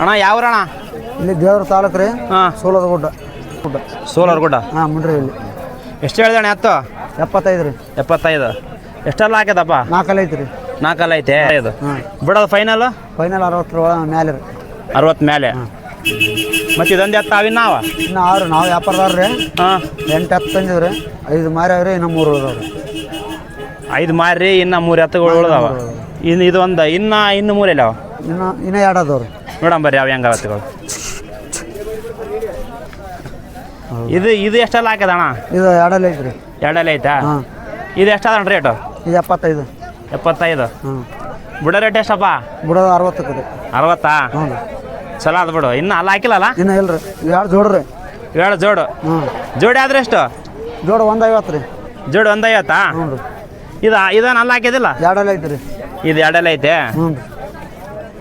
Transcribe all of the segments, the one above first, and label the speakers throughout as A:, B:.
A: ಅಣ್ಣ ಯಾವ ಅಣ್ಣ
B: ಇಲ್ಲಿ ದೇವ್ರ ತಾಲೂಕು ರೀ
A: ಹಾಂ.
B: ಸೋಲದ ಗುಡ್ಡ ಗುಡ್ಡ
A: ಸೋಲಾರ್ ಗುಡ್ಡ
B: ಹಾಂ ಮುಂಡ್ರಿ ಇಲ್ಲಿ.
A: ಎಷ್ಟು ಹೇಳಿದೆ ಅಣ್ಣ ಎತ್ತು?
B: ಎಪ್ಪತ್ತೈದು ರೀ.
A: ಎಪ್ಪತ್ತೈದು. ಎಷ್ಟೆಲ್ಲ ಹಾಕ್ಯದಪ್ಪ?
B: ನಾಲ್ಕಲ್ಲಿ ಐತಿ ರೀ
A: ನಾಲ್ಕಲ್ಲ ಐತೆ? ಇದು
B: ಹಾಂ
A: ಬಿಡೋದು ಫೈನಲ್
B: ಫೈನಲ್ ಅರವತ್ತರ ರೂಪಾಯಿ ಮೇಲೆ ರೀ.
A: ಅರವತ್ತು ಮೇಲೆ ಮತ್ತೆ ಇದೊಂದು ಎತ್ತ ಅವಿನ ನಾವ?
B: ಇನ್ನು ಆರು ನಾವು ವ್ಯಾಪಾರದವ್ರು ರೀ.
A: ಹಾಂ.
B: ಎಂಟು ಹತ್ತು ತಂದಿವಿ ರೀ. ಐದು ಮಾರಿ ಅವ್ರಿ ಇನ್ನು ಮೂರು ಉಳಿದವ್ರಿ.
A: ಐದು ಮಾರಿ ಇನ್ನು ಮೂರು ಎತ್ತುಗಳು ಉಳಿದವ. ಇನ್ನು ಇದು ಒಂದು ಇನ್ನು ಇನ್ನು ಮೂರು ಅವ?
B: ಇನ್ನು ಇನ್ನೂ ಎರಡು ಅದಾವ ರೀ
A: ನೋಡಮ್ ಬರ್ರಿ ಅವು ಹೆಂಗ ಆಗತ್ತೆ ಇದು ಇದು ಎಷ್ಟೆಲ್ಲ ಹಾಕ್ಯದ ಅಣ್ಣ
B: ಇದು ಎರಡಲ್ಲಿ ಐತ್ರಿ.
A: ಎರಡಲ್ಲಿ ಐತಾ?
B: ಹಾಂ.
A: ಇದು ಎಷ್ಟದ ರೇಟು?
B: ಇದು ಎಪ್ಪತ್ತೈದು.
A: ಎಪ್ಪತ್ತೈದು?
B: ಹ್ಞೂ
A: ಬಿಡೋ ರೇಟ್ ಎಷ್ಟಪ್ಪ?
B: ಬಿಡೋದು ಅರವತ್ತಕ್ಕೆ ರೀ
A: ಅರವತ್ತಾ?
B: ಹ್ಞೂ ರೀ.
A: ಚಲೋ ಅದು ಬಿಡು. ಇನ್ನು ಅಲ್ಲ ಹಾಕಿಲ್ಲಲ್ಲ?
B: ಇನ್ನು ಇಲ್ಲ ರೀ. ಎರಡು ಜೋಡು ರೀ.
A: ಏಳು ಜೋಡು?
B: ಹ್ಞೂ.
A: ಜೋಡಿ ಆದ್ರೆ ಎಷ್ಟು?
B: ಜೋಡು ಒಂದು ಐವತ್ತು ರೀ.
A: ಜೋಡು ಒಂದೈವತ್ತಾ?
B: ಹ್ಞೂ ರೀ.
A: ಇದು ಇದನ್ನ ಅಲ್ಲ ಹಾಕಿದಿಲ್ಲ
B: ಎರಡಲ್ಲಿ ಐತೆ ರೀ
A: ಇದು ಎರಡೆಲ್ಲ ಐತೆ?
B: ಹ್ಞೂ ರೀ.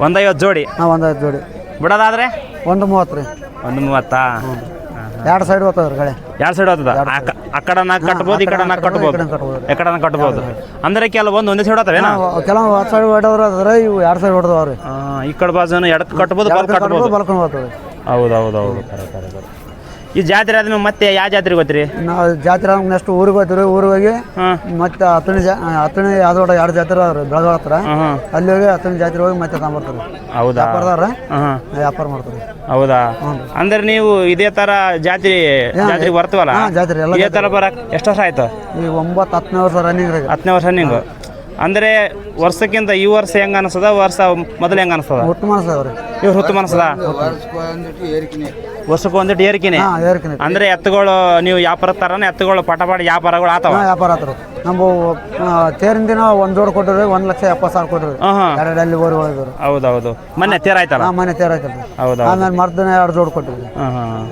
A: ಒಂದು ಐವತ್ತು ಜೋಡಿ?
B: ಹಾಂ ಒಂದು ಐದು ಜೋಡಿ.
A: ಬಿಡೋದಾದ್ರೆ?
B: ಒಂದು ಮೂವತ್ತು ರೀ.
A: ಒಂದು ಮೂವತ್ತಾ?
B: ಎರಡು ಸೈಡ್ ಹೋಗ್ತದೆ ಕಡೆ
A: ಎರಡು ಸೈಡ್ ಹೋಗ್ತದ? ಆ ಕಡೆನ ಕಟ್ಬೋದು ಈ ಕಡೆನ ಕಟ್ಬೋದು
B: ಈ ಕಡೆನ ಕಟ್ಬೋದು.
A: ಈ ಕಡೆನ ಕಟ್ಬೋದು. ಅಂದ್ರೆ ಕೆಲವೊಂದು ಒಂದೇ ಸೈಡ್ ಹೋಗ್ತವೆ
B: ಕೆಲವು ಹತ್ತು ಸೈಡ್ ಹೊಡೆದ್ರೆ ಅದ್ರ ಇವು ಎರಡು ಸೈಡ್ ಹೊಡೆದವ್ರಿ
A: ಈ ಕಡೆ ಬಾಜು ಎಡಕ್ಕೆ ಕಟ್ಬೋದು ಬಲ್ ಕಟ್ಬೋದು
B: ಬಲ್ಕೊಂಡು ಹೋಗ್ತದೆ
A: ಹೌದು ಹೌದು ಹೌದು. ಕರೆ ಕರೆ ಕರೆ. ಈ ಜಾತ್ರೆ ಆದ್ಮೇಲೆ ಮತ್ತೆ ಯಾವ ಜಾತ್ರೆ ಗೊತ್ತ್ರಿ
B: ನಾವು ಜಾತ್ರೆ ನೆಕ್ಸ್ಟ್ ಊರಿಗೆ ಹೋಗ್ತೀವಿ ರೀ ಊರಿಗೆ ಹೋಗಿ
A: ಹಾಂ.
B: ಮತ್ತೆ ಹತ್ತನೇ ಜಾ ಹತ್ತನೇ ಯಾವ್ದೋಡ ಎರಡು ಜಾತ್ರೆ ಅವ್ರು ಬೆಳಗಾವ್ ಹತ್ರ. ಅಲ್ಲಿ ಹೋಗಿ ಹತ್ತನೇ ಜಾತ್ರೆ ಹೋಗಿ ಮತ್ತೆ ತಗೊಂಬರ್ತಾರೆ
A: ಹೌದಾ?
B: ವ್ಯಾಪಾರದಾರ
A: ಹಾಂ
B: ವ್ಯಾಪಾರ ಮಾಡ್ತಾರೆ
A: ಹೌದಾ? ಅಂದ್ರೆ ನೀವು ಇದೇ ತರ ಜಾತ್ರೆ ಜಾತ್ರೆಗೆ ಬರ್ತವಲ್ಲ?
B: ಹಾಂ ಜಾತ್ರೆ ಎಲ್ಲ
A: ಇದೇ ತರ ಬರಕ್ ಎಷ್ಟು ವರ್ಷ ಆಯ್ತು?
B: ಈಗ ಒಂಬತ್ತು ಹತ್ತನೇ ವರ್ಷ ರನ್ನಿಂಗ್
A: ಹತ್ತನೇ ವರ್ಷ ನಿಂಗು ಅಂದ್ರೆ ವರ್ಷಕ್ಕಿಂತ ಈ ವರ್ಷ ಹೆಂಗ ಅನಿಸ್ತದ ವರ್ಷ ಮೊದಲು ಹೆಂಗ ಅನಿಸ್ತದ
B: ಹುಟ್ಟು ಅನ್ಸದ ರೀ
A: ಇವ್ರು ಹುತ್ತು ಮನಸ್ಸದ ವರ್ಷಕ್ಕೆ ಒಂದಿಟ್ಟು ಏರಿಕೆನೆ.
B: ಏರ್ಕಿನಿ?
A: ಅಂದ್ರೆ ಎತ್ತುಗಳು ನೀವು ವ್ಯಾಪಾರ ತರನ ಎತ್ತುಗಳು ಪಟಪಾಟ ವ್ಯಾಪಾರಗಳು ಆತವ?
B: ವ್ಯಾಪಾರ ಆತರು ನಮ್ಮ ತೇರಿನ ದಿನ ಒಂದು ಜೋಡ್ ಕೊಟ್ಟಿರಿ ಒಂದು ಲಕ್ಷ ಎಪ್ಪತ್ತು ಸಾವಿರ ಕೊಟ್ಟಿರಿ
A: ಹಾಂ ಹೌದು
B: ಎರಡು ಅಲ್ಲಿ ಊರಿಗೆ ಹೋಗಿದ್ರು.
A: ಹೌದೌದು. ಮೊನ್ನೆ ತೇರ ಆಯ್ತಲ್ಲ?
B: ಹಾಂ ಮನೆ ತೇರಾಯ್ತಲ್ಲ
A: ಹೌದಾ
B: ಆಮೇಲೆ ಮರ್ದಿನ ಎರಡು ಜೋಡ್ ಕೊಟ್ಟಿರಿ
A: ಹಾಂ ಹಾಂ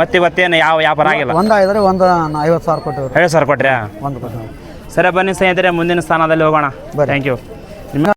A: ಮತ್ತೆ ಇವತ್ತೇನು ಯಾವ ವ್ಯಾಪಾರ ಆಗಿಲ್ಲ?
B: ಒಂದು ಐದ್ರೆ ಒಂದು ಐವತ್ತು ಸಾವಿರ ಕೊಟ್ಟಿವ್ರಿ.
A: ಐವತ್ ಸಾವಿರ ಕೊಟ್ರಿ
B: ಒಂದು
A: ಸರಿ ಬನ್ನಿ ಸ್ನೇಹಿತರೆ ಮುಂದಿನ ಸ್ಥಾನದಲ್ಲಿ ಹೋಗೋಣ. ಥ್ಯಾಂಕ್ ಯು ನಿಮ್ಮ